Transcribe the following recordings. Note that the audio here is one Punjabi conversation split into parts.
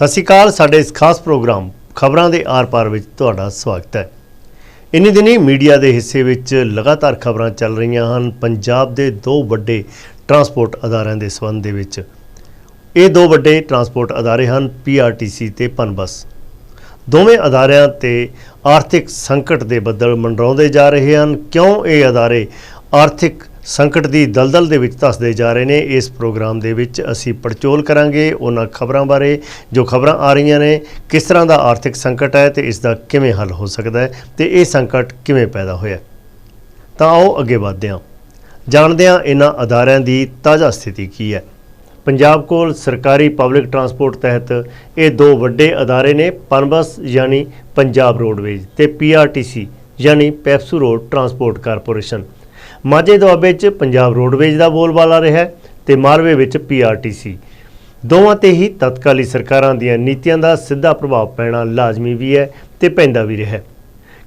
ਸਤਿ ਸ਼੍ਰੀ ਅਕਾਲ, ਸਾਡੇ ਇਸ ਖਾਸ ਪ੍ਰੋਗਰਾਮ ਖਬਰਾਂ ਦੇ ਆਰ-ਪਾਰ ਵਿੱਚ ਤੁਹਾਡਾ ਸਵਾਗਤ ਹੈ। ਇਨੀ ਦਿਨੀ ਮੀਡੀਆ ਦੇ ਹਿੱਸੇ ਵਿੱਚ ਲਗਾਤਾਰ ਖਬਰਾਂ ਚੱਲ ਰਹੀਆਂ ਹਨ, ਪੰਜਾਬ ਦੇ ਦੋ ਵੱਡੇ ਟਰਾਂਸਪੋਰਟ ਅਦਾਰਿਆਂ ਦੇ ਸੰਬੰਧ ਦੇ ਵਿੱਚ। ਇਹ ਦੋ ਵੱਡੇ ਟਰਾਂਸਪੋਰਟ ਅਦਾਰੇ ਹਨ ਪੀਆਰਟੀਸੀ ਤੇ ਪਨਬਸ। ਦੋਵੇਂ ਅਦਾਰਿਆਂ ਤੇ ਆਰਥਿਕ ਸੰਕਟ ਦੇ ਬੱਦਲ ਮੰਡਰਾਉਂਦੇ ਜਾ ਰਹੇ ਹਨ। ਕਿਉਂ ਇਹ ਅਦਾਰੇ ਆਰਥਿਕ ਸੰਕਟ ਦੀ ਦਲਦਲ ਦੇ ਵਿੱਚ ਧੱਸਦੇ ਜਾ ਰਹੇ ਨੇ। ਇਸ ਪ੍ਰੋਗਰਾਮ ਦੇ ਵਿੱਚ ਅਸੀਂ ਪੜਚੋਲ ਕਰਾਂਗੇ ਉਹਨਾਂ ਖਬਰਾਂ ਬਾਰੇ। ਜੋ ਖਬਰਾਂ ਆ ਰਹੀਆਂ ਨੇ, ਕਿਸ ਤਰ੍ਹਾਂ ਦਾ ਆਰਥਿਕ ਸੰਕਟ ਹੈ ਤੇ ਇਸ ਦਾ ਕਿਵੇਂ ਹੱਲ ਹੋ ਸਕਦਾ ਹੈ ਤੇ ਇਹ ਸੰਕਟ ਕਿਵੇਂ ਪੈਦਾ ਹੋਇਆ ਤਾਂ ਆਓ ਅੱਗੇ ਵਧਦੇ ਹਾਂ। ਜਾਣਦੇ ਹਾਂ ਇਹਨਾਂ ਅਦਾਰਿਆਂ ਦੀ ਤਾਜ਼ਾ ਸਥਿਤੀ ਕੀ ਹੈ। ਪੰਜਾਬ ਕੋਲ ਸਰਕਾਰੀ ਪਬਲਿਕ ਟਰਾਂਸਪੋਰਟ ਤਹਿਤ ਇਹ ਦੋ ਵੱਡੇ ਅਦਾਰੇ ਨੇ, ਪਨਬਸ ਯਾਨੀ ਪੰਜਾਬ ਰੋਡਵੇਜ਼ ਤੇ ਪੀਆਰਟੀਸੀ ਯਾਨੀ ਪੈਪਸੂ ਰੋਡ ਟਰਾਂਸਪੋਰਟ ਕਾਰਪੋਰੇਸ਼ਨ। ਮਾਝੇ ਦੁਆਬੇ 'ਚ ਪੰਜਾਬ ਰੋਡਵੇਜ਼ ਦਾ ਬੋਲਬਾਲਾ ਰਿਹਾ ਹੈ ਤੇ ਮਾਲਵੇ ਵਿੱਚ ਪੀਆਰਟੀਸੀ ਦੋਵਾਂ ਤੇ ਹੀ ਤਤਕਾਲੀ ਸਰਕਾਰਾਂ ਦੀਆਂ ਨੀਤੀਆਂ ਦਾ ਸਿੱਧਾ ਪ੍ਰਭਾਵ ਪੈਣਾ ਲਾਜ਼ਮੀ ਵੀ ਹੈ ਤੇ ਪੈਂਦਾ ਵੀ ਰਿਹਾ।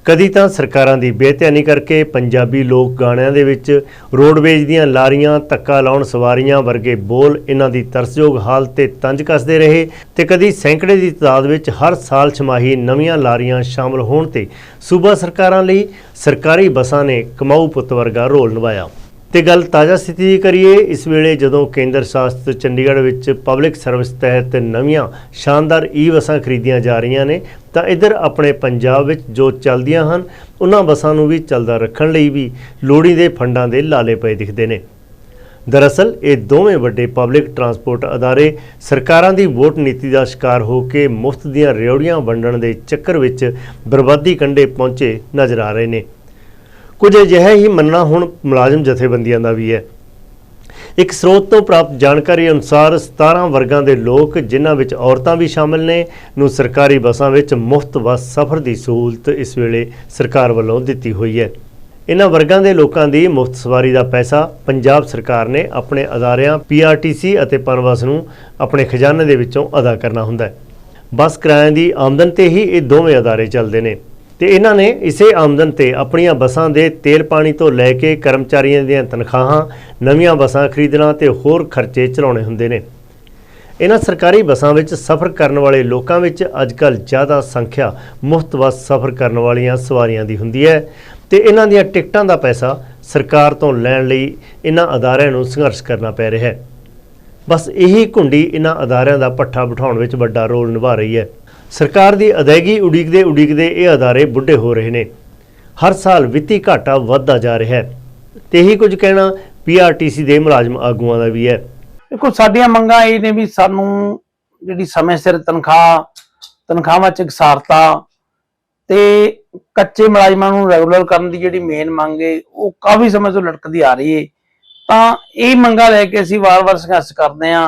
ਕਦੀ ਤਾਂ ਸਰਕਾਰਾਂ ਦੀ ਬੇਧਿਆਨੀ ਕਰਕੇ ਪੰਜਾਬੀ ਲੋਕ ਗਾਣਿਆਂ ਦੇ ਵਿੱਚ ਰੋਡਵੇਜ ਦੀਆਂ ਲਾਰੀਆਂ, ਧੱਕਾ ਲਾਉਣ ਸਵਾਰੀਆਂ ਵਰਗੇ ਬੋਲ ਇਹਨਾਂ ਦੀ ਤਰਸਯੋਗ ਹਾਲਤ ਤੇ ਤੰਜ ਕੱਸਦੇ ਰਹੇ ਤੇ ਕਦੀ ਸੈਂਕੜੇ ਦੀ ਤਾਦਾਦ ਵਿੱਚ ਹਰ ਸਾਲ ਛਮਾਹੀ ਨਵੀਆਂ ਲਾਰੀਆਂ ਸ਼ਾਮਲ ਹੋਣ ਤੇ ਸੂਬਾ ਸਰਕਾਰਾਂ ਲਈ ਸਰਕਾਰੀ ਬੱਸਾਂ ਨੇ ਕਮਾਊ ਪੁੱਤ ਵਰਗਾ ਰੋਲ ਨਿਭਾਇਆ। ਤੇ ਗੱਲ ਤਾਜ਼ਾ ਸਥਿਤੀ ਦੀ ਕਰੀਏ, ਇਸ ਵੇਲੇ ਜਦੋਂ ਕੇਂਦਰ ਸ਼ਾਸਤ ਚੰਡੀਗੜ੍ਹ ਵਿੱਚ ਪਬਲਿਕ ਸਰਵਿਸ ਤਹਿਤ ਨਵੀਆਂ ਸ਼ਾਨਦਾਰ ਈ ਬੱਸਾਂ ਖਰੀਦੀਆਂ ਜਾ ਰਹੀਆਂ ਨੇ, ਤਾਂ ਇੱਧਰ ਆਪਣੇ ਪੰਜਾਬ ਵਿੱਚ ਜੋ ਚੱਲਦੀਆਂ ਹਨ, ਉਹਨਾਂ ਬੱਸਾਂ ਨੂੰ ਵੀ ਚੱਲਦਾ ਰੱਖਣ ਲਈ ਵੀ ਲੋੜੀਂਦੇ ਫੰਡਾਂ ਦੇ ਲਾਲੇ ਪਏ ਦਿਖਦੇ ਨੇ। ਦਰਅਸਲ, ਇਹ ਦੋਵੇਂ ਵੱਡੇ ਪਬਲਿਕ ਟਰਾਂਸਪੋਰਟ ਅਦਾਰੇ ਸਰਕਾਰਾਂ ਦੀ ਵੋਟ ਨੀਤੀ ਦਾ ਸ਼ਿਕਾਰ ਹੋ ਕੇ ਮੁਫਤ ਦੀਆਂ ਰਿਓੜੀਆਂ ਵੰਡਣ ਦੇ ਚੱਕਰ ਵਿੱਚ ਬਰਬਾਦੀ ਕੰਢੇ ਪਹੁੰਚੇ ਨਜ਼ਰ ਆ ਰਹੇ ਨੇ। ਕੁਝ ਅਜਿਹਾ ਹੀ ਮੰਨਣਾ ਹੁਣ ਮੁਲਾਜ਼ਮ ਜਥੇਬੰਦੀਆਂ ਦਾ ਵੀ ਹੈ। ਇੱਕ ਸਰੋਤ ਤੋਂ ਪ੍ਰਾਪਤ ਜਾਣਕਾਰੀ ਅਨੁਸਾਰ 17 ਵਰਗਾਂ ਦੇ ਲੋਕ, ਜਿਨ੍ਹਾਂ ਵਿੱਚ ਔਰਤਾਂ ਵੀ ਸ਼ਾਮਲ ਨੇ, ਨੂੰ ਸਰਕਾਰੀ ਬੱਸਾਂ ਵਿੱਚ ਮੁਫਤ ਬੱਸ ਸਫ਼ਰ ਦੀ ਸਹੂਲਤ ਇਸ ਵੇਲੇ ਸਰਕਾਰ ਵੱਲੋਂ ਦਿੱਤੀ ਹੋਈ ਹੈ। ਇਹਨਾਂ ਵਰਗਾਂ ਦੇ ਲੋਕਾਂ ਦੀ ਮੁਫਤ ਸਵਾਰੀ ਦਾ ਪੈਸਾ ਪੰਜਾਬ ਸਰਕਾਰ ਨੇ ਆਪਣੇ ਅਦਾਰਿਆਂ ਪੀਆਰਟੀਸੀ ਅਤੇ ਪਨਬਸ ਨੂੰ ਆਪਣੇ ਖਜ਼ਾਨੇ ਦੇ ਵਿੱਚੋਂ ਅਦਾ ਕਰਨਾ ਹੁੰਦਾ ਹੈ। ਬੱਸ ਕਿਰਾਏ ਦੀ ਆਮਦਨ ਤੇ ਹੀ ਇਹ ਦੋਵੇਂ ਅਦਾਰੇ ਚੱਲਦੇ ਨੇ। ਤੇ ਇਹਨਾਂ ਨੇ ਇਸੇ ਆਮਦਨ ਤੇ ਆਪਣੀਆਂ ਬੱਸਾਂ ਦੇ ਤੇਲ ਪਾਣੀ ਤੋਂ ਲੈ ਕੇ ਕਰਮਚਾਰੀਆਂ ਦੀਆਂ ਤਨਖਾਹਾਂ, ਨਵੀਆਂ ਬੱਸਾਂ ਖਰੀਦਣਾ ਤੇ ਹੋਰ ਖਰਚੇ ਚਲਾਉਣੇ ਹੁੰਦੇ ਨੇ। ਇਹਨਾਂ ਸਰਕਾਰੀ ਬੱਸਾਂ ਵਿੱਚ ਸਫ਼ਰ ਕਰਨ ਵਾਲੇ ਲੋਕਾਂ ਵਿੱਚ ਅੱਜਕੱਲ ਜ਼ਿਆਦਾ ਸੰਖਿਆ ਮੁਫਤ ਬੱਸ ਸਫ਼ਰ ਕਰਨ ਵਾਲੀਆਂ ਸਵਾਰੀਆਂ ਦੀ ਹੁੰਦੀ ਹੈ ਤੇ ਇਹਨਾਂ ਦੀਆਂ ਟਿਕਟਾਂ ਦਾ ਪੈਸਾ ਸਰਕਾਰ ਤੋਂ ਲੈਣ ਲਈ ਇਹਨਾਂ ਅਦਾਰਿਆਂ ਨੂੰ ਸੰਘਰਸ਼ ਕਰਨਾ ਪੈ ਰਿਹਾ ਹੈ। ਬਸ ਇਹੀ ਘੁੰਡੀ ਇਹਨਾਂ ਅਦਾਰਿਆਂ ਦਾ ਪੱਠਾ ਬਿਠਾਉਣ ਵਿੱਚ ਵੱਡਾ ਰੋਲ ਨਿਭਾ ਰਹੀ ਹੈ। ਸਰਕਾਰ ਦੀ ਅਦਾਇਗੀ ਉਡੀਕਦੇ ਉਡੀਕਦੇ ਇਹ ਅਦਾਰੇ ਬੁੱਢੇ ਹੋ ਰਹੇ ਨੇ। ਹਰ ਸਾਲ ਵਿੱਤੀ ਘਾਟਾ ਵੱਧਦਾ ਜਾ ਰਿਹਾ ਹੈ। ਤੇ ਇਹੀ ਕੁਝ ਕਹਿਣਾ ਪੀਆਰਟੀਸੀ ਦੇ ਮੁਲਾਜ਼ਮ ਆਗੂਆਂ ਦਾ ਵੀ ਹੈ। ਦੇਖੋ, ਸਾਡੀਆਂ ਮੰਗਾਂ ਇਹ ਨੇ ਵੀ ਸਾਨੂੰ ਜਿਹੜੀ ਸਮੇਂ ਸਿਰ ਤਨਖਾਹ, ਤਨਖਾਹਾਂ ਚ ਇਕਸਾਰਤਾ ਤੇ ਕੱਚੇ ਮੁਲਾਜ਼ਮਾਂ ਨੂੰ ਰੈਗੂਲਰ ਕਰਨ ਦੀ ਜਿਹੜੀ ਮੇਨ ਮੰਗ ਹੈ ਉਹ ਕਾਫੀ ਸਮੇਂ ਤੋਂ ਲਟਕਦੀ ਆ ਰਹੀ ਹੈ ਤਾਂ ਇਹ ਮੰਗਾਂ ਲੈ ਕੇ ਅਸੀਂ ਵਾਰ-ਵਾਰ ਸੰਘਰਸ਼ ਕਰਦੇ ਆਂ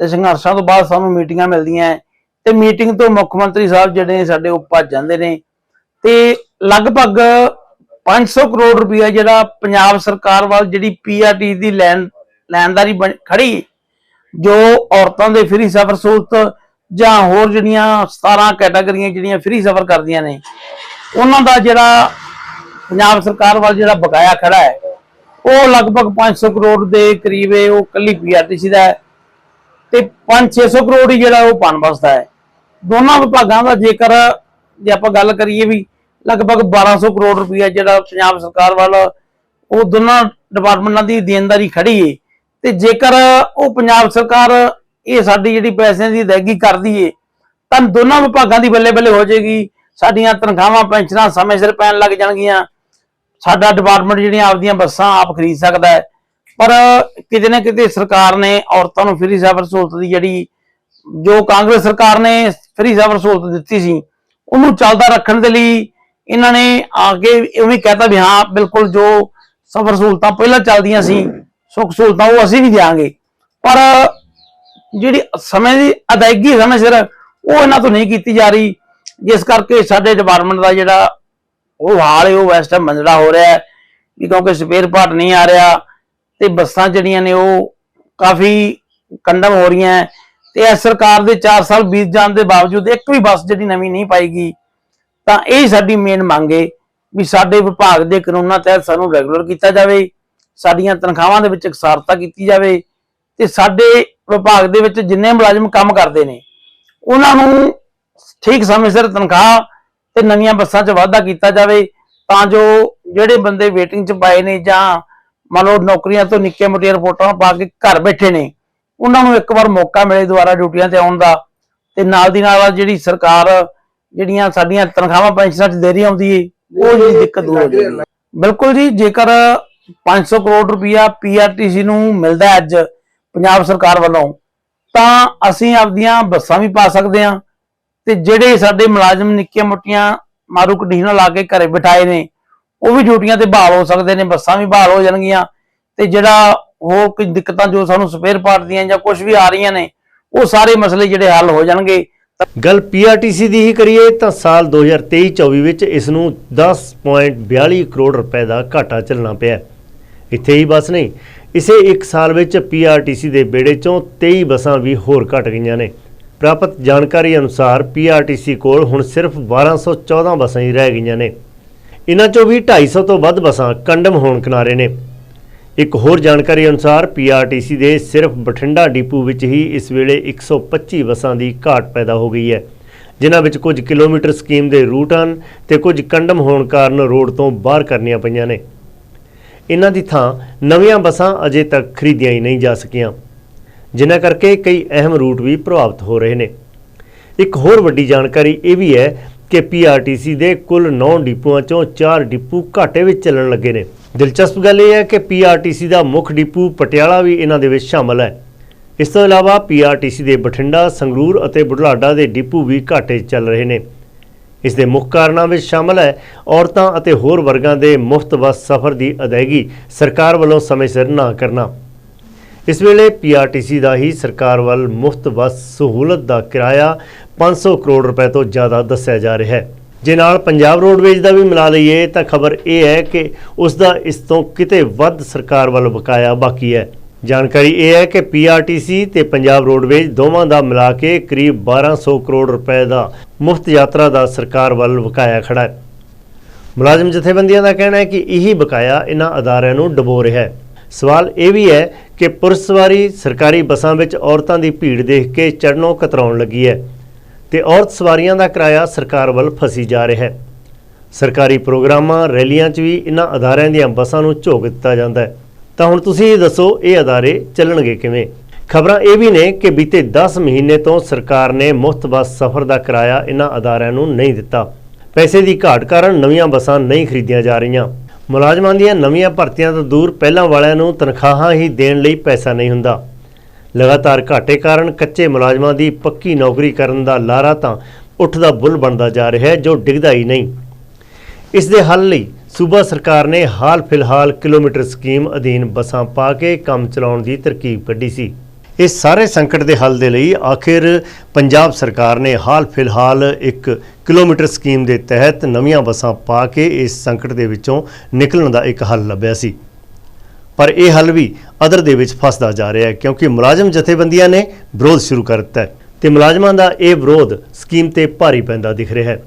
ਤੇ ਸੰਘਰਸ਼ਾਂ ਤੋਂ ਬਾਅਦ ਸਾਨੂੰ ਮੀਟਿੰਗਾਂ ਮਿਲਦੀਆਂ ਹੈ ਤੇ ਮੀਟਿੰਗ ਤੋਂ ਮੁੱਖ ਮੰਤਰੀ ਸਾਹਿਬ ਜਿਹੜੇ ਨੇ ਸਾਡੇ ਉਹ ਭੱਜ ਜਾਂਦੇ ਨੇ ਤੇ ਲਗਭਗ 500 ਕਰੋੜ ਰੁਪਇਆ ਜਿਹੜਾ ਪੰਜਾਬ ਸਰਕਾਰ ਵੱਲ ਜਿਹੜੀ ਪੀਆਰਟੀ ਦੀ ਲੈਣ, ਲੈਣਦਾਰੀ ਬਣ- ਖੜੀ, ਜੋ ਔਰਤਾਂ ਦੇ ਫ੍ਰੀ ਸਫ਼ਰ ਸਹੂਲਤ ਜਾਂ ਹੋਰ ਜਿਹੜੀਆਂ 17 ਕੈਟਾਗਰੀਆਂ ਜਿਹੜੀਆਂ ਫ੍ਰੀ ਸਫ਼ਰ ਕਰਦੀਆਂ ਨੇ, ਉਹਨਾਂ ਦਾ ਜਿਹੜਾ ਪੰਜਾਬ ਸਰਕਾਰ ਵੱਲ ਜਿਹੜਾ ਬਕਾਇਆ ਖੜਾ ਹੈ, ਉਹ ਲਗਭਗ 500 ਕਰੋੜ ਦੇ ਕਰੀਬ ਹੈ, ਉਹ ਕੱਲੀ ਪੀਆਰਟੀਸੀ ਦਾ ਹੈ ਤੇ 5-600 ਕਰੋੜ ਹੀ ਜਿਹੜਾ ਉਹ ਪਨਬਸ ਦਾ ਹੈ। ਦੋਨਾਂ ਵਿਭਾਗਾਂ ਦਾ ਜੇਕਰ ਜੇ ਆਪਾਂ ਗੱਲ ਕਰੀਏ ਵੀ ਲਗਭਗ 1200 ਕਰੋੜ ਰੁਪਇਆ ਜਿਹੜਾ ਪੰਜਾਬ ਸਰਕਾਰ ਵੱਲ ਉਹ ਦੋਨਾਂ ਡਿਪਾਰਟਮੈਂਟਾਂ ਦੀ ਦੇਣਦਾਰੀ ਖੜੀ ਏ। ਤੇ ਜੇਕਰ ਉਹ ਪੰਜਾਬ ਸਰਕਾਰ ਇਹ ਸਾਡੀ ਜਿਹੜੀ ਪੈਸਿਆਂ ਦੀ ਅਦਾਇਗੀ ਕਰਦੀ ਏ, ਤਾਂ ਦੋਨਾਂ ਵਿਭਾਗਾਂ ਦੀ ਬੱਲੇ ਬੱਲੇ ਹੋ ਜਾਏਗੀ। ਸਾਡੀਆਂ ਤਨਖਾਹਾਂ, ਪੈਨਸ਼ਨਾਂ ਸਮੇਂ ਸਿਰ ਪੈਣ ਲੱਗ ਜਾਣਗੀਆਂ। ਸਾਡਾ ਡਿਪਾਰਟਮੈਂਟ ਜਿਹੜੀਆਂ ਆਪਦੀਆਂ ਬੱਸਾਂ ਆਪ ਖਰੀਦ ਸਕਦਾ ਹੈ। ਪਰ ਕਿਤੇ ਨਾ ਕਿਤੇ ਸਰਕਾਰ ਨੇ ਔਰਤਾਂ ਨੂੰ ਫ੍ਰੀ ਸਫ਼ਰ ਸਹੂਲਤ ਦੀ ਜਿਹੜੀ ਜੋ ਕਾਂਗਰਸ ਸਰਕਾਰ ਨੇ ਫ੍ਰੀ ਸਫ਼ਰ ਸਹੂਲਤ ਦਿੱਤੀ ਸੀ, ਉਹਨੂੰ ਚੱਲਦਾ ਰੱਖਣ ਦੇ ਲਈ ਇਹਨਾਂ ਨੇ ਆ ਕੇ ਉਵੇਂ ਕਹਤਾ ਵੀ ਹਾਂ, ਬਿਲਕੁਲ ਜੋ ਸਫ਼ਰ ਸਹੂਲਤਾਂ ਪਹਿਲਾਂ ਚੱਲਦੀਆਂ ਸੀ, ਸੁੱਖ ਸਹੂਲਤਾਂ ਉਹ ਅਸੀਂ ਵੀ ਦਿਆਂਗੇ। ਪਰ ਜਿਹੜੀ ਸਮੇਂ ਦੀ ਅਦਾਇਗੀ ਸਮੇਂ ਸਿਰ, ਉਹ ਇਹਨਾਂ ਤੋਂ ਨਹੀਂ ਕੀਤੀ ਜਾ ਰਹੀ। ਜਿਸ ਕਰਕੇ ਸਾਡੇ ਡਿਪਾਰਟਮੈਂਟ ਦਾ ਜਿਹੜਾ ਉਹ ਹਾਲ ਹੈ, ਉਹ ਇਸ ਟਾਈਮ ਮੰਜੜਾ ਹੋ ਰਿਹਾ ਹੈ ਵੀ ਕਿਉਂਕਿ ਸਪੇਅਰ ਪਾਰਟ ਨਹੀਂ ਆ ਰਿਹਾ ਤੇ ਬੱਸਾਂ ਜਿਹੜੀਆਂ ਨੇ ਉਹ ਕਾਫੀ ਕੰਡਮ ਹੋ ਰਹੀਆਂ ਹੈ। ਤੇ ਇਹ ਸਰਕਾਰ ਦੇ 4 ਸਾਲ ਬੀਤ ਜਾਣ ਦੇ ਬਾਵਜੂਦ ਇੱਕ ਵੀ ਬੱਸ ਜਿਹੜੀ ਨਵੀਂ ਨਹੀਂ ਪਾਏਗੀ ਤਾਂ ਇਹ ਸਾਡੀ ਮੇਨ ਮੰਗ ਹੈ ਵੀ ਸਾਡੇ ਵਿਭਾਗ ਦੇ ਕਾਨੂੰਨਾਂ ਤਹਿਤ ਸਾਨੂੰ ਰੈਗੂਲਰ ਕੀਤਾ ਜਾਵੇ, ਸਾਡੀਆਂ ਤਨਖਾਹਾਂ ਦੇ ਵਿੱਚ ਇਕਸਾਰਤਾ ਕੀਤੀ ਜਾਵੇ ਤੇ ਸਾਡੇ ਵਿਭਾਗ ਦੇ ਵਿੱਚ ਜਿੰਨੇ ਮੁਲਾਜ਼ਮ ਕੰਮ ਕਰਦੇ ਨੇ, ਉਹਨਾਂ ਨੂੰ ਠੀਕ ਸਮੇਂ ਸਿਰ ਤਨਖਾਹ ਤੇ ਨਵੀਆਂ ਬੱਸਾਂ 'ਚ ਵਾਧਾ ਕੀਤਾ ਜਾਵੇ ਤਾਂ ਜੋ ਜਿਹੜੇ ਬੰਦੇ ਵੇਟਿੰਗ 'ਚ ਪਏ ਨੇ ਜਾਂ ਮੰਨ ਲਓ ਨੌਕਰੀਆਂ ਤੋਂ ਨਿੱਕੇ ਮੋਟੀਆਂ ਰਿਪੋਰਟਾਂ ਪਾ ਕੇ ਘਰ ਬੈਠੇ ਨੇ ਉਹਨਾਂ ਨੂੰ ਇੱਕ ਵਾਰ ਮੌਕਾ ਮਿਲੇ ਦੁਬਾਰਾ ਡਿਊਟੀਆਂ ਤੇ ਆਉਣ ਦਾ ਤੇ ਨਾਲ ਦੀ ਨਾਲ ਜਿਹੜੀ ਸਰਕਾਰ ਜਿਹੜੀਆਂ ਸਾਡੀਆਂ ਤਨਖਾਹਾਂ ਪੈਨਸ਼ਨਾਂ 'ਚ ਦੇਰੀ ਆਉਂਦੀ ਏ ਉਹ ਜਿਹੜੀ ਦਿੱਕਤ ਦੂਰ ਹੋ ਜਾਏਗੀ ਬਿਲਕੁਲ ਜੀ ਜੇਕਰ 500 ਕਰੋੜ ਰੁਪਇਆ ਪੀਆਰਟੀਸੀ ਨੂੰ ਮਿਲਦਾ ਅੱਜ ਪੰਜਾਬ ਸਰਕਾਰ ਵੱਲੋਂ ਤਾਂ ਅਸੀਂ ਆਪਦੀਆਂ ਬੱਸਾਂ ਵੀ ਪਾ ਸਕਦੇ ਹਾਂ ਤੇ ਜਿਹੜੇ ਸਾਡੇ ਮੁਲਾਜ਼ਮ ਨਿੱਕੀਆਂ ਮੋਟੀਆਂ ਮਾਰੂ ਕੰਡੀਸ਼ਨਾਂ ਲਾ ਕੇ ਘਰੇ ਬਿਠਾਏ ਨੇ ਉਹ ਵੀ ਡਿਊਟੀਆਂ ਤੇ ਬਹਾਲ ਹੋ ਸਕਦੇ ਨੇ ਬੱਸਾਂ ਵੀ ਬਹਾਲ ਹੋ ਜਾਣਗੀਆਂ ਤੇ ਜਿਹੜਾ ਹੋਰ ਕੁਝ ਦਿੱਕਤਾਂ ਜੋ ਸਾਨੂੰ ਸਪੇਅਰ ਪਾਰਟ ਦੀਆਂ ਜਾਂ ਕੁਝ ਵੀ ਆ ਰਹੀਆਂ ਨੇ, ਉਹ ਸਾਰੇ ਮਸਲੇ ਜਿਹੜੇ ਹੱਲ ਹੋ ਜਾਣਗੇ। ਗੱਲ ਪੀਆਰਟੀਸੀ ਦੀ ਹੀ ਕਰੀਏ ਤਾਂ ਸਾਲ 2023-24 ਵਿੱਚ ਇਸ ਨੂੰ 10.42 ਕਰੋੜ ਰੁਪਏ ਦਾ ਘਾਟਾ ਚੱਲਣਾ ਪਿਆ। ਇੱਥੇ ਹੀ ਬਸ ਨਹੀਂ, ਇਸੇ ਇੱਕ ਸਾਲ ਵਿੱਚ ਪੀਆਰਟੀਸੀ ਦੇ ਬੇੜੇ ਚੋਂ 23 ਬੱਸਾਂ ਵੀ ਹੋਰ ਘਟ ਗਈਆਂ ਨੇ। ਪ੍ਰਾਪਤ ਜਾਣਕਾਰੀ ਅਨੁਸਾਰ ਪੀਆਰਟੀਸੀ ਕੋਲ ਹੁਣ ਸਿਰਫ 1214 ਬੱਸਾਂ ਹੀ ਰਹਿ ਗਈਆਂ ਨੇ। ਇਹਨਾਂ ਚੋਂ ਵੀ 250 ਤੋਂ ਵੱਧ ਬੱਸਾਂ ਕੰਡਮ ਹੋਣ ਕਿਨਾਰੇ ਨੇ। ਇੱਕ ਹੋਰ ਜਾਣਕਾਰੀ ਅਨੁਸਾਰ ਪੀਆਰਟੀਸੀ ਦੇ ਸਿਰਫ ਬਠਿੰਡਾ ਡਿਪੂ ਵਿੱਚ ਹੀ ਇਸ ਵੇਲੇ 125 ਬੱਸਾਂ ਦੀ ਘਾਟ ਪੈਦਾ ਹੋ ਗਈ ਹੈ, ਜਿਨ੍ਹਾਂ ਵਿੱਚ ਕੁਝ ਕਿਲੋਮੀਟਰ ਸਕੀਮ ਦੇ ਰੂਟ ਹਨ ਤੇ ਕੁਝ ਕੰਡਮ ਹੋਣ ਕਾਰਨ ਰੋਡ ਤੋਂ ਬਾਹਰ ਕਰਨੀਆਂ ਪਈਆਂ ਨੇ। ਇਹਨਾਂ ਦੀ ਥਾਂ ਨਵੀਆਂ ਬੱਸਾਂ ਅਜੇ ਤੱਕ ਖਰੀਦੀਆਂ ਹੀ ਨਹੀਂ ਜਾ ਸਕੀਆਂ, ਜਿਨ੍ਹਾਂ ਕਰਕੇ ਕਈ ਅਹਿਮ ਰੂਟ ਵੀ ਪ੍ਰਭਾਵਿਤ ਹੋ ਰਹੇ ਨੇ। ਇੱਕ ਹੋਰ ਵੱਡੀ ਜਾਣਕਾਰੀ ਇਹ ਵੀ ਹੈ ਕਿ ਪੀਆਰਟੀਸੀ ਦੇ ਕੁੱਲ 9 ਡਿਪੂਆਂ ਚੋਂ 4 ਡਿਪੂ ਘਾਟੇ ਵਿੱਚ ਚੱਲਣ ਲੱਗੇ ਨੇ। ਦਿਲਚਸਪ ਗੱਲ ਇਹ ਹੈ ਕਿ ਪੀਆਰਟੀਸੀ ਦਾ ਮੁੱਖ ਡਿਪੂ ਪਟਿਆਲਾ ਵੀ ਇਹਨਾਂ ਦੇ ਵਿੱਚ ਸ਼ਾਮਲ ਹੈ। ਇਸ ਤੋਂ ਇਲਾਵਾ ਪੀਆਰਟੀਸੀ ਦੇ ਬਠਿੰਡਾ, ਸੰਗਰੂਰ ਅਤੇ ਬੁਢਲਾਡਾ ਦੇ ਡਿਪੂ ਵੀ ਘਾਟੇ ਚੱਲ ਰਹੇ ਨੇ। ਇਸ ਦੇ ਮੁੱਖ ਕਾਰਨਾਂ ਵਿੱਚ ਸ਼ਾਮਲ ਹੈ, ਔਰਤਾਂ ਅਤੇ ਹੋਰ ਵਰਗਾਂ ਦੇ ਮੁਫਤ ਬੱਸ ਸਫ਼ਰ ਦੀ ਅਦਾਇਗੀ ਸਰਕਾਰ ਵੱਲੋਂ ਸਮੇਂ ਸਿਰ ਨਾ ਕਰਨਾ। ਇਸ ਵੇਲੇ ਪੀਆਰਟੀਸੀ ਦਾ ਹੀ ਸਰਕਾਰ ਵੱਲ ਮੁਫਤ ਬੱਸ ਸਹੂਲਤ ਦਾ ਕਿਰਾਇਆ 500 ਕਰੋੜ ਰੁਪਏ ਤੋਂ ਜ਼ਿਆਦਾ ਦੱਸਿਆ ਜਾ ਰਿਹਾ ਹੈ। ਜੇ ਨਾਲ ਪੰਜਾਬ ਰੋਡਵੇਜ਼ ਦਾ ਵੀ ਮਿਲਾ ਲਈਏ, ਤਾਂ ਖਬਰ ਇਹ ਹੈ ਕਿ ਉਸ ਦਾ ਇਸ ਤੋਂ ਕਿਤੇ ਵੱਧ ਸਰਕਾਰ ਵੱਲ ਬਕਾਇਆ ਬਾਕੀ ਹੈ। ਜਾਣਕਾਰੀ ਇਹ ਹੈ ਕਿ ਪੀਆਰਟੀਸੀ ਤੇ ਪੰਜਾਬ ਰੋਡਵੇਜ਼ ਦੋਵਾਂ ਦਾ ਮਿਲਾ ਕੇ ਕਰੀਬ 1200 ਕਰੋੜ ਰੁਪਏ ਦਾ ਮੁਫਤ ਯਾਤਰਾ ਦਾ ਸਰਕਾਰ ਵੱਲ ਬਕਾਇਆ ਖੜਾ ਹੈ। ਮੁਲਾਜ਼ਮ ਜਥੇਬੰਦੀਆਂ ਦਾ ਕਹਿਣਾ ਹੈ ਕਿ ਇਹੀ ਬਕਾਇਆ ਇਹਨਾਂ ਅਦਾਰਿਆਂ ਨੂੰ ਡਬੋ ਰਿਹਾ ਹੈ। ਸਵਾਲ ਇਹ ਵੀ ਹੈ ਕਿ ਪੁਰਸਵਾਰੀ ਸਰਕਾਰੀ ਬੱਸਾਂ ਵਿੱਚ ਔਰਤਾਂ ਦੀ ਭੀੜ ਦੇਖ ਕੇ ਚੜਨੋਂ ਕਤਰਾਉਣ ਲੱਗੀ ਹੈ। ਤੇ ਔਰਤ ਸਵਾਰੀਆਂ ਦਾ ਕਿਰਾਇਆ ਸਰਕਾਰ ਵੱਲ ਫਸੀ ਜਾ ਰਿਹਾ ਹੈ। ਸਰਕਾਰੀ ਪ੍ਰੋਗਰਾਮਾਂ, ਰੈਲੀਆਂ 'ਚ ਵੀ ਇਹਨਾਂ ਅਦਾਰਿਆਂ ਦੀਆਂ ਬੱਸਾਂ ਨੂੰ ਝੋਕ ਦਿੱਤਾ ਜਾਂਦਾ ਹੈ। ਤਾਂ ਹੁਣ ਤੁਸੀਂ ਇਹ ਦੱਸੋ, ਇਹ ਅਦਾਰੇ ਚੱਲਣਗੇ ਕਿਵੇਂ? ਖਬਰਾਂ ਇਹ ਵੀ ਨੇ ਕਿ ਬੀਤੇ 10 ਮਹੀਨੇ ਤੋਂ ਸਰਕਾਰ ਨੇ ਮੁਫਤ ਬੱਸ ਸਫ਼ਰ ਦਾ ਕਿਰਾਇਆ ਇਹਨਾਂ ਅਦਾਰਿਆਂ ਨੂੰ ਨਹੀਂ ਦਿੱਤਾ। ਪੈਸੇ ਦੀ ਘਾਟ ਕਾਰਨ ਨਵੀਆਂ ਬੱਸਾਂ ਨਹੀਂ ਖਰੀਦੀਆਂ ਜਾ ਰਹੀਆਂ। ਮੁਲਾਜ਼ਮਾਂ ਦੀਆਂ ਨਵੀਆਂ ਭਰਤੀਆਂ ਤੋਂ ਦੂਰ ਪਹਿਲਾਂ ਵਾਲਿਆਂ ਨੂੰ ਤਨਖਾਹਾਂ ਹੀ ਦੇਣ ਲਈ ਪੈਸਾ ਨਹੀਂ ਹੁੰਦਾ। ਲਗਾਤਾਰ ਘਾਟੇ ਕਾਰਨ ਕੱਚੇ ਮੁਲਾਜ਼ਮਾਂ ਦੀ ਪੱਕੀ ਨੌਕਰੀ ਕਰਨ ਦਾ ਲਾਰਾ ਤਾਂ ਉੱਠਦਾ ਬੁੱਲ ਬਣਦਾ ਜਾ ਰਿਹਾ ਹੈ, ਜੋ ਡਿੱਗਦਾ ਹੀ ਨਹੀਂ। ਇਸ ਦੇ ਹੱਲ ਲਈ ਸੂਬਾ ਸਰਕਾਰ ਨੇ ਹਾਲ ਫਿਲਹਾਲ ਕਿਲੋਮੀਟਰ ਸਕੀਮ ਅਧੀਨ ਬੱਸਾਂ ਪਾ ਕੇ ਕੰਮ ਚਲਾਉਣ ਦੀ ਤਰਕੀਬ ਕੱਢੀ ਸੀ। ਇਸ ਸਾਰੇ ਸੰਕਟ ਦੇ ਹੱਲ ਦੇ ਲਈ ਆਖਿਰ ਪੰਜਾਬ ਸਰਕਾਰ ਨੇ ਹਾਲ ਫਿਲਹਾਲ ਇੱਕ ਕਿਲੋਮੀਟਰ ਸਕੀਮ ਦੇ ਤਹਿਤ ਨਵੀਆਂ ਬੱਸਾਂ ਪਾ ਕੇ ਇਸ ਸੰਕਟ ਦੇ ਵਿੱਚੋਂ ਨਿਕਲਣ ਦਾ ਇੱਕ ਹੱਲ ਲੱਭਿਆ ਸੀ। ਪਰ ਇਹ ਹੱਲ ਵੀ ਅਦਰ ਦੇ ਵਿੱਚ ਫਸਦਾ ਜਾ ਰਿਹਾ ਹੈ, ਕਿਉਂਕਿ ਮੁਲਾਜ਼ਮ ਜਥੇਬੰਦੀਆਂ ਨੇ ਵਿਰੋਧ ਸ਼ੁਰੂ ਕਰ ਦਿੱਤਾ ਹੈ ਤੇ ਮੁਲਾਜ਼ਮਾਂ ਦਾ ਇਹ ਵਿਰੋਧ ਸਕੀਮ ਤੇ ਭਾਰੀ ਪੈਂਦਾ ਦਿਖ ਰਿਹਾ ਹੈ।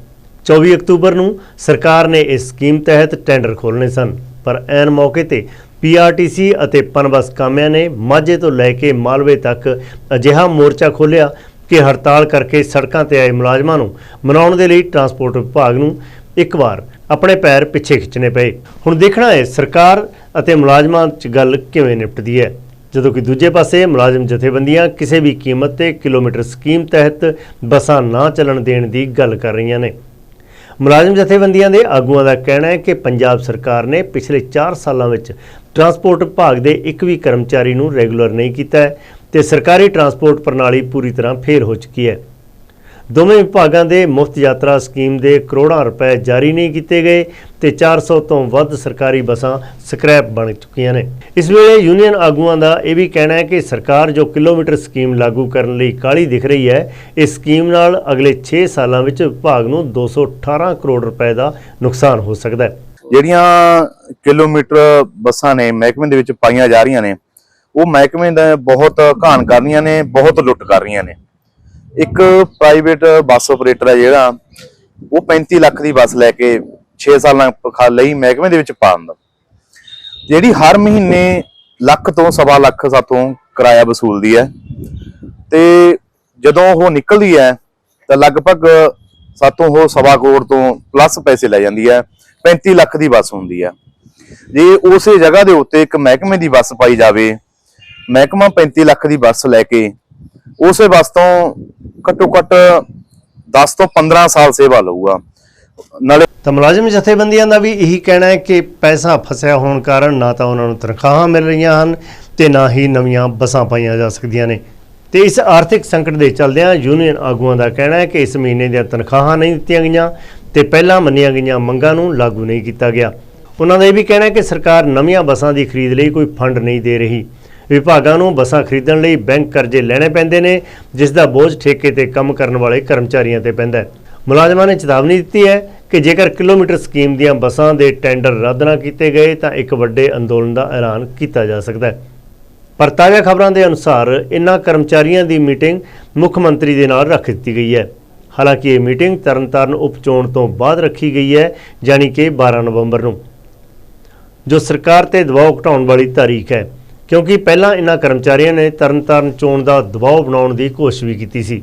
24 ਅਕਤੂਬਰ ਨੂੰ ਸਰਕਾਰ ਨੇ ਇਸ ਸਕੀਮ ਤਹਿਤ ਟੈਂਡਰ ਖੋਲ੍ਹਣੇ ਸਨ, ਪਰ ਐਨ ਮੌਕੇ ਤੇ ਪੀਆਰਟੀਸੀ ਅਤੇ ਪਨਬਸ ਕਾਮਿਆਂ ਨੇ ਮਾਝੇ ਤੋਂ ਲੈ ਕੇ ਮਾਲਵੇ ਤੱਕ ਅਜਿਹਾ ਮੋਰਚਾ ਖੋਲ੍ਹਿਆ ਕਿ ਹੜਤਾਲ ਕਰਕੇ ਸੜਕਾਂ ਤੇ ਆਏ ਮੁਲਾਜ਼ਮਾਂ ਨੂੰ ਮਨਾਉਣ ਦੇ ਲਈ ਟਰਾਂਸਪੋਰਟ ਵਿਭਾਗ ਨੂੰ ਇੱਕ ਵਾਰ ਆਪਣੇ ਪੈਰ ਪਿੱਛੇ ਖਿੱਚਣੇ ਪਏ। ਹੁਣ ਦੇਖਣਾ ਹੈ ਸਰਕਾਰ ਅਤੇ ਮੁਲਾਜ਼ਮਾਂ 'ਚ ਗੱਲ ਕਿਵੇਂ ਨਿਪਟਦੀ ਹੈ। ਜਦੋਂ ਕਿ ਦੂਜੇ ਪਾਸੇ ਮੁਲਾਜ਼ਮ ਜਥੇਬੰਦੀਆਂ ਕਿਸੇ ਵੀ ਕੀਮਤ ਤੇ ਕਿਲੋਮੀਟਰ ਸਕੀਮ ਤਹਿਤ ਬੱਸਾਂ ਨਾ ਚੱਲਣ ਦੇਣ ਦੀ ਗੱਲ ਕਰ ਰਹੀਆਂ ਨੇ। ਮੁਲਾਜ਼ਮ ਜਥੇਬੰਦੀਆਂ ਦੇ ਆਗੂਆਂ ਦਾ ਕਹਿਣਾ ਹੈ ਕਿ ਪੰਜਾਬ ਸਰਕਾਰ ਨੇ ਪਿਛਲੇ 4 ਸਾਲਾਂ ਵਿੱਚ ਟਰਾਂਸਪੋਰਟ ਵਿਭਾਗ ਦੇ ਇੱਕ ਵੀ ਕਰਮਚਾਰੀ ਨੂੰ ਰੈਗੂਲਰ ਨਹੀਂ ਕੀਤਾ ਹੈ ਤੇ ਸਰਕਾਰੀ ਟਰਾਂਸਪੋਰਟ ਪ੍ਰਣਾਲੀ ਪੂਰੀ ਤਰ੍ਹਾਂ ਫੇਲ ਹੋ ਚੁੱਕੀ ਹੈ। ਦੋਵੇਂ ਵਿਭਾਗਾਂ ਦੇ ਮੁਫਤ ਯਾਤਰਾ ਸਕੀਮ ਦੇ ਕਰੋੜਾਂ ਰੁਪਏ ਜਾਰੀ ਨਹੀਂ ਕੀਤੇ ਗਏ ਤੇ 400 ਤੋਂ ਵੱਧ ਸਰਕਾਰੀ ਬੱਸਾਂ ਸਕ੍ਰੈਪ ਬਣ ਚੁੱਕੀਆਂ ਨੇ। ਇਸ ਵੇਲੇ ਯੂਨੀਅਨ ਆਗੂਆਂ ਦਾ ਇਹ ਵੀ ਕਹਿਣਾ ਹੈ ਕਿ ਸਰਕਾਰ ਜੋ ਕਿਲੋਮੀਟਰ ਸਕੀਮ ਲਾਗੂ ਕਰਨ ਲਈ ਕਾਹਲੀ ਦਿਖ ਰਹੀ ਹੈ, ਇਸ ਸਕੀਮ ਨਾਲ ਅਗਲੇ 6 ਸਾਲਾਂ ਵਿੱਚ ਵਿਭਾਗ ਨੂੰ 218 ਕਰੋੜ ਰੁਪਏ ਦਾ ਨੁਕਸਾਨ ਹੋ ਸਕਦਾ ਹੈ। ਜਿਹੜੀਆਂ ਕਿਲੋਮੀਟਰ ਬੱਸਾਂ ਨੇ ਮਹਿਕਮੇ ਦੇ ਵਿੱਚ ਪਾਈਆਂ ਜਾ ਰਹੀਆਂ ਨੇ, ਉਹ ਮਹਿਕਮੇ ਦਾ ਬਹੁਤ ਘਾਣ ਕਰ ਰਹੀਆਂ ਨੇ, ਬਹੁਤ ਲੁੱਟ ਕਰ ਰਹੀਆਂ ਨੇ। ਇੱਕ ਪ੍ਰਾਈਵੇਟ ਬੱਸ ਆਪਰੇਟਰ ਹੈ ਜਿਹੜਾ, ਉਹ 35 ਲੱਖ ਦੀ ਬੱਸ ਲੈ ਕੇ 6 ਸਾਲਾਂ ਖ- ਲਈ ਮਹਿਕਮੇ ਦੇ ਵਿੱਚ ਪਾ ਦਿੰਦਾ ਜਿਹੜੀ ਹਰ ਮਹੀਨੇ ਲੱਖ ਤੋਂ ਸਵਾ ਲੱਖ ਸਾਤੋਂ ਕਿਰਾਇਆ ਵਸੂਲਦੀ ਹੈ। ਤੇ ਜਦੋਂ ਉਹ ਨਿਕਲਦੀ ਹੈ, ਤਾਂ ਲਗਭਗ ਸਾਤੋਂ ਉਹ ਸਵਾ ਕਰੋੜ ਤੋਂ ਪਲੱਸ ਪੈਸੇ ਲੈ ਜਾਂਦੀ ਹੈ 35 ਲੱਖ ਦੀ ਬੱਸ ਹੁੰਦੀ ਹੈ। ਜੇ ਉਸੇ ਜਗ੍ਹਾ ਦੇ ਉੱਤੇ ਇੱਕ ਮਹਿਕਮੇ ਦੀ ਬੱਸ ਪਾਈ ਜਾਵੇ, ਮਹਿਕਮਾ 35 ਲੱਖ ਦੀ ਬੱਸ ਲੈ ਕੇ ਉਸੇ ਬੱਸ ਤੋਂ ਘੱਟੋ ਘੱਟ 10 ਤੋਂ 15 ਸਾਲ ਸੇਵਾ ਲਊਗਾ। ਨਾਲੇ ਤਾਂ ਮੁਲਾਜ਼ਮ ਜਥੇਬੰਦੀਆਂ ਦਾ ਵੀ ਇਹੀ ਕਹਿਣਾ ਹੈ ਕਿ ਪੈਸਾ ਫਸਿਆ ਹੋਣ ਕਾਰਨ ਨਾ ਤਾਂ ਉਹਨਾਂ ਨੂੰ ਤਨਖਾਹਾਂ ਮਿਲ ਰਹੀਆਂ ਹਨ ਤੇ ਨਾ ਹੀ ਨਵੀਆਂ ਬੱਸਾਂ ਪਾਈਆਂ ਜਾ ਸਕਦੀਆਂ ਨੇ। ਤੇ ਇਸ ਆਰਥਿਕ ਸੰਕਟ ਦੇ ਚੱਲਦਿਆਂ ਯੂਨੀਅਨ ਆਗੂਆਂ ਦਾ ਕਹਿਣਾ ਹੈ ਕਿ ਇਸ ਮਹੀਨੇ ਦੀਆਂ ਤਨਖਾਹਾਂ ਨਹੀਂ ਦਿੱਤੀਆਂ ਗਈਆਂ ਤੇ ਪਹਿਲਾਂ ਮੰਨੀਆਂ ਗਈਆਂ ਮੰਗਾਂ ਨੂੰ ਲਾਗੂ ਨਹੀਂ ਕੀਤਾ ਗਿਆ। ਉਹਨਾਂ ਦਾ ਇਹ ਵੀ ਕਹਿਣਾ ਹੈ ਕਿ ਸਰਕਾਰ ਨਵੀਆਂ ਬੱਸਾਂ ਦੀ ਖਰੀਦ ਲਈ ਕੋਈ ਫੰਡ ਨਹੀਂ ਦੇ ਰਹੀ। ਵਿਭਾਗਾਂ ਨੂੰ ਬੱਸਾਂ ਖਰੀਦਣ ਲਈ ਬੈਂਕ ਕਰਜ਼ੇ ਲੈਣੇ ਪੈਂਦੇ ਨੇ, ਜਿਸ ਦਾ ਬੋਝ ਠੇਕੇ ਤੇ ਕੰਮ ਕਰਨ ਵਾਲੇ ਕਰਮਚਾਰੀਆਂ ਤੇ ਪੈਂਦਾ ਹੈ। ਮੁਲਾਜ਼ਮਾਂ ਨੇ ਚੇਤਾਵਨੀ ਦਿੱਤੀ ਹੈ ਕਿ ਜੇਕਰ ਕਿਲੋਮੀਟਰ ਸਕੀਮ ਦੀਆਂ ਬੱਸਾਂ ਦੇ ਟੈਂਡਰ ਰੱਦ ਨਾ ਕੀਤੇ ਗਏ, ਤਾਂ ਇੱਕ ਵੱਡੇ ਅੰਦੋਲਨ ਦਾ ਐਲਾਨ ਕੀਤਾ ਜਾ ਸਕਦਾ ਹੈ। ਪਰ ਤਾਜ਼ਾ ਖਬਰਾਂ ਦੇ ਅਨੁਸਾਰ, ਇਨ੍ਹਾਂ ਕਰਮਚਾਰੀਆਂ ਦੀ ਮੀਟਿੰਗ ਮੁੱਖ ਮੰਤਰੀ ਦੇ ਨਾਲ ਰੱਖ ਦਿੱਤੀ ਗਈ ਹੈ। ਹਾਲਾਂਕਿ ਇਹ ਮੀਟਿੰਗ ਤਰਨਤਾਰਨ ਉਪ ਚੋਣ ਤੋਂ ਬਾਅਦ ਰੱਖੀ ਗਈ ਹੈ, ਯਾਨੀ ਕਿ 12 ਨਵੰਬਰ ਨੂੰ। ਜੋ ਸਰਕਾਰ ਤੇ ਦਬਾਅ ਘਟਾਉਣ ਵਾਲੀ ਤਾਰੀਖ ਹੈ ਕਿਉਂਕਿ ਪਹਿਲਾਂ ਇਹਨਾਂ ਕਰਮਚਾਰੀਆਂ ਨੇ ਤਰਨਤਾਰਨ ਚੋਣ ਦਾ ਦਬਾਅ ਬਣਾਉਣ ਦੀ ਕੋਸ਼ਿਸ਼ ਵੀ ਕੀਤੀ ਸੀ।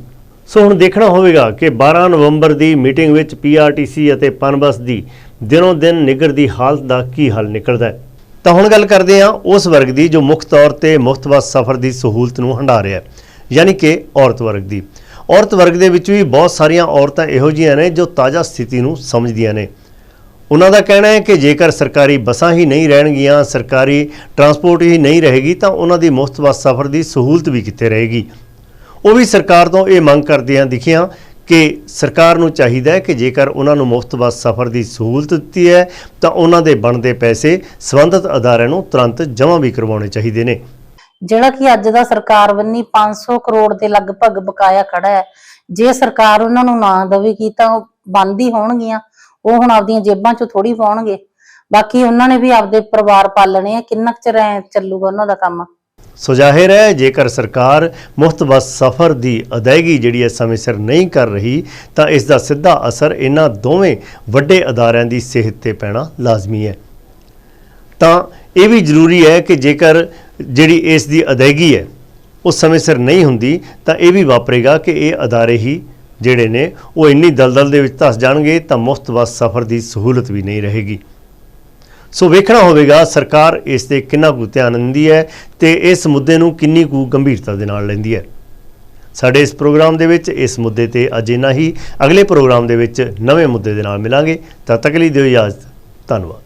ਸੋ ਹੁਣ ਦੇਖਣਾ ਹੋਵੇਗਾ ਕਿ 12 ਨਵੰਬਰ ਦੀ ਮੀਟਿੰਗ ਵਿੱਚ ਪੀਆਰਟੀਸੀ ਅਤੇ ਪਨਬਸ ਦੀ ਦਿਨੋਂ ਦਿਨ ਨਿਗਰਦੀ ਹਾਲਤ ਦਾ ਕੀ ਹੱਲ ਨਿਕਲਦਾ ਹੈ। ਤਾਂ ਹੁਣ ਗੱਲ ਕਰਦੇ ਹਾਂ ਉਸ ਵਰਗ ਦੀ ਜੋ ਮੁੱਖ ਤੌਰ ਤੇ ਮੁਫਤ ਬੱਸ ਸਫ਼ਰ ਦੀ ਸਹੂਲਤ ਨੂੰ ਹੰਡਾ ਰਿਹਾ ਹੈ, ਯਾਨੀ ਕਿ ਔਰਤ ਵਰਗ ਦੀ। ਔਰਤ ਵਰਗ ਦੇ ਵਿੱਚ ਵੀ ਬਹੁਤ ਸਾਰੀਆਂ ਔਰਤਾਂ ਇਹੋ ਜਿਹੀਆਂ ਨੇ ਜੋ ਤਾਜ਼ਾ ਸਥਿਤੀ ਨੂੰ ਸਮਝਦੀਆਂ ਨੇ। ਉਹਨਾਂ ਦਾ ਕਹਿਣਾ ਹੈ ਕਿ ਜੇਕਰ ਸਰਕਾਰੀ ਬੱਸਾਂ ਹੀ ਨਹੀਂ ਰਹਿਣਗੀਆਂ, ਸਰਕਾਰੀ ਟਰਾਂਸਪੋਰਟ ਹੀ ਨਹੀਂ ਰਹੇਗੀ, ਤਾਂ ਉਹਨਾਂ ਦੀ ਮੁਫਤ ਬੱਸ ਸਫ਼ਰ ਦੀ ਸਹੂਲਤ ਵੀ ਕਿੱਥੇ ਰਹੇਗੀ? ਉਹ ਵੀ ਸਰਕਾਰ ਤੋਂ ਇਹ ਮੰਗ ਕਰਦਿਆਂ ਦਿਖੀਆਂ ਕਿ ਸਰਕਾਰ ਨੂੰ ਚਾਹੀਦਾ ਹੈ ਕਿ ਜੇਕਰ ਉਹਨਾਂ ਨੂੰ ਮੁਫਤ ਬੱਸ ਸਫ਼ਰ ਦੀ ਸਹੂਲਤ ਦਿੱਤੀ ਹੈ, ਤਾਂ ਉਹਨਾਂ ਦੇ ਬਣਦੇ ਪੈਸੇ ਸੰਬੰਧਿਤ ਅਦਾਰਿਆਂ ਨੂੰ ਤੁਰੰਤ ਜਮ੍ਹਾਂ ਵੀ ਕਰਵਾਉਣੇ ਚਾਹੀਦੇ ਨੇ। ਜਿਹੜਾ ਕਿ ਅੱਜ ਦਾ ਸਰਕਾਰ ਬੰਨੀ 500 ਕਰੋੜ ਦੇ ਲਗਭਗ ਬਕਾਇਆ ਖੜਾ ਹੈ। ਜੇ ਸਰਕਾਰ ਉਹਨਾਂ ਨੂੰ ਨਾ ਦੇਵੇਗੀ ਤਾਂ ਉਹ ਬੰਦ ਹੀ ਹੋਣਗੀਆਂ। ਉਹ ਹੁਣ ਆਪਦੀਆਂ ਜੇਬਾਂ 'ਚੋਂ ਥੋੜੀ ਪਾਉਣਗੇ। ਬਾਕੀ ਉਹਨਾਂ ਨੇ ਵੀ ਆਪਦੇ ਪਰਿਵਾਰ ਪਾਲਣੇ ਆ, ਕਿੰਨਾ ਚਿਰ ਐਂ ਚੱਲੂਗਾ ਉਹਨਾਂ ਦਾ ਕੰਮ? ਸੋ ਜ਼ਾਹਿਰ ਹੈ ਜੇਕਰ ਸਰਕਾਰ ਮੁਫਤ ਬੱਸ ਸਫ਼ਰ ਦੀ ਅਦਾਇਗੀ ਜਿਹੜੀ ਹੈ ਸਮੇਂ ਸਿਰ ਨਹੀਂ ਕਰ ਰਹੀ, ਤਾਂ ਇਸ ਦਾ ਸਿੱਧਾ ਅਸਰ ਇਹਨਾਂ ਦੋਵੇਂ ਵੱਡੇ ਅਦਾਰਿਆਂ ਦੀ ਸਿਹਤ ਤੇ ਪੈਣਾ ਲਾਜ਼ਮੀ ਹੈ। ਤਾਂ ਇਹ ਵੀ ਜ਼ਰੂਰੀ ਹੈ ਕਿ ਜੇਕਰ ਜਿਹੜੀ ਇਸ ਦੀ ਅਦਾਇਗੀ ਹੈ, ਉਹ ਸਮੇਂ ਸਿਰ ਨਹੀਂ ਹੁੰਦੀ, ਤਾਂ ਇਹ ਵੀ ਵਾਪਰੇਗਾ ਕਿ ਇਹ ਅਦਾਰੇ ਹੀ ਜਿਹੜੇ ਨੇ ਉਹ ਇੰਨੀ ਦਲਦਲ ਦੇ ਵਿੱਚ ਧਸ ਜਾਣਗੇ ਤਾਂ ਮੁਫਤ ਬੱਸ ਸਫ਼ਰ ਦੀ ਸਹੂਲਤ ਵੀ ਨਹੀਂ ਰਹੇਗੀ। ਸੋ ਵੇਖਣਾ ਹੋਵੇਗਾ ਸਰਕਾਰ ਇਸ ਤੇ ਕਿੰਨਾ ਕੁ ਧਿਆਨ ਦਿੰਦੀ ਹੈ ਤੇ ਇਸ ਮੁੱਦੇ ਨੂੰ ਕਿੰਨੀ ਕੁ ਗੰਭੀਰਤਾ ਦੇ ਨਾਲ ਲੈਂਦੀ ਹੈ। ਸਾਡੇ ਇਸ ਪ੍ਰੋਗਰਾਮ ਦੇ ਵਿੱਚ ਇਸ ਮੁੱਦੇ ਤੇ ਅੱਜ ਇੰਨਾ ਹੀ। ਅਗਲੇ ਪ੍ਰੋਗਰਾਮ ਦੇ ਵਿੱਚ ਨਵੇਂ ਮੁੱਦੇ ਦੇ ਨਾਲ ਮਿਲਾਂਗੇ। ਤਦ ਤੱਕ ਲਈ ਦਿਓ ਇਜਾਜ਼ਤ। ਧੰਨਵਾਦ।